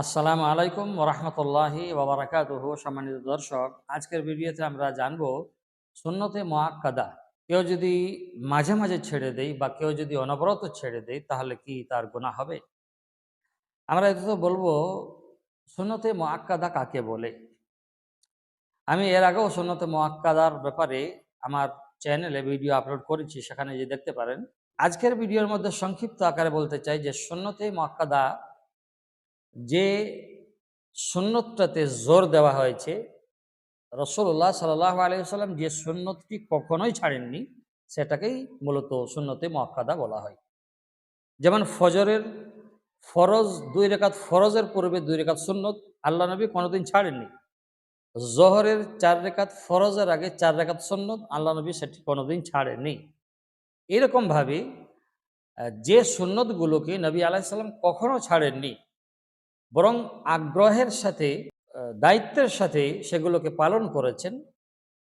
আসসালামু আলাইকুম ওরহমতুল্লাহি ওবরাকাতুহ সম্মানিত দর্শক, আজকের ভিডিওতে আমরা জানব সুন্নতে মোয়াক্কাদা কেউ যদি মাঝে মাঝে ছেড়ে দেয় বা কেউ যদি অনবরত ছেড়ে দেয় তাহলে কি তার গুণা হবে? আমরা এটা তো বলব, সুন্নতে মোয়াক্কাদা কাকে বলে? আমি এর আগেও সুন্নতে মোয়াক্কাদার ব্যাপারে আমার চ্যানেলে ভিডিও আপলোড করেছি, সেখানে যে দেখতে পারেন। আজকের ভিডিওর মধ্যে সংক্ষিপ্ত আকারে বলতে চাই যে, সুন্নতে মোয়াক্কাদা যে সুন্নতটাতে জোর দেওয়া হয়েছে রসুল্লাহ সাল্লাহ আলিয়াল্লাম যে সুন্নতটি কখনোই ছাড়েননি, সেটাকেই মূলত সুন্নতে মক্কাদা বলা হয়। যেমন ফজরের ফরজ, দুই রেখাত ফরজের পূর্বে দুই রেখাত সুন্নত আল্লাহ নবী কোনোদিন ছাড়েননি। জহরের চার রেখাত ফরজের আগে চার রেখাত সুন্নত আল্লাহ নবী সেটি কোনোদিন ছাড়েননি। এরকমভাবে যে সুন্নতগুলোকে নবী আলাইসাল্লাম কখনো ছাড়েননি বরং আগ্রহের সাথে দায়িত্বের সাথে সেগুলোকে পালন করেছেন,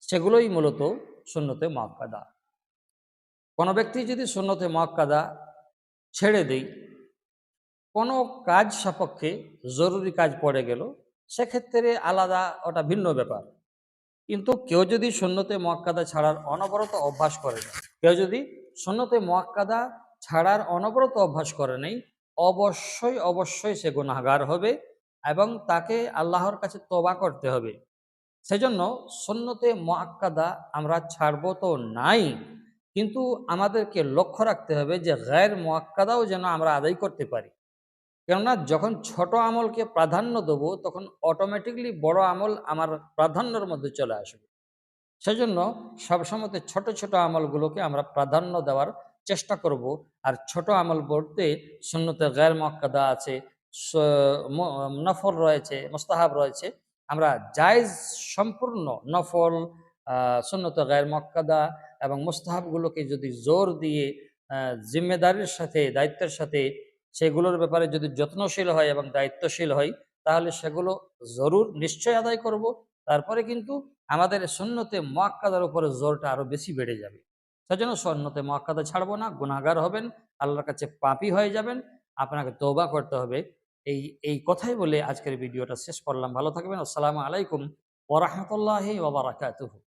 সেগুলোই মূলত সুন্নতে মক্কাদা কোনো ব্যক্তি যদি সুন্নতে মক্কাদা ছেড়ে দেই কোনো কাজ সাপেক্ষে জরুরি কাজ পড়ে গেল, সেক্ষেত্রে আলাদা, ওটা ভিন্ন ব্যাপার। কিন্তু কেউ যদি সুন্নতে মক্কাদা ছাড়ার অনবরত অভ্যাস করে না কেউ যদি সুন্নতে মক্কাদা ছাড়ার অনবরত অভ্যাস করে নেই অবশ্যই অবশ্যই সে গুনাহগার হবে এবং তাকে আল্লাহর কাছে তবা করতে হবে। সেজন্য সুন্নতে মোয়াক্কাদা আমরা ছাড়বো তো নাই, কিন্তু আমাদেরকে লক্ষ্য রাখতে হবে যে গায়ের মোয়াক্কাদাও যেন আমরা আদায় করতে পারি। কেননা যখন ছোট আমলকে প্রাধান্য দেবো, তখন অটোমেটিকলি বড় আমল আমার প্রাধান্যর মধ্যে চলে আসবে। সেজন্য সবসময়তে ছোট ছোট আমলগুলোকে আমরা প্রাধান্য দেওয়ার চেষ্টা করব। আর ছোট আমল বলতে সুন্নতে গায়ের মক্কাদা আছে নফল রয়েছে, মোস্তাহাব রয়েছে। আমরা জায়জ সম্পূর্ণ নফল সুন্নত গায়ের মক্কাদা এবং মোস্তাহাবগুলোকে যদি জোর দিয়ে জিম্মেদারির সাথে, দায়িত্বের সাথে সেগুলোর ব্যাপারে যদি যত্নশীল হয় এবং দায়িত্বশীল হয়, তাহলে সেগুলো জরুর, নিশ্চয় আদায় করব। তারপরে কিন্তু আমাদের সুন্নতে মোয়াক্কাদার উপরে জোরটা আরও বেশি বেড়ে যাবে। সেজন্য স্বর্ণতে মক্কাতে ছাড়বো না গুণাগার হবেন, আল্লাহর কাছে পাপি হয়ে যাবেন, আপনাকে তৌবা করতে হবে। এই এই কথাই বলে আজকের ভিডিওটা শেষ করলাম। ভালো থাকবেন। আসসালামু আলাইকুম ওরহমতুল্লাহি ওবরাকাতুহু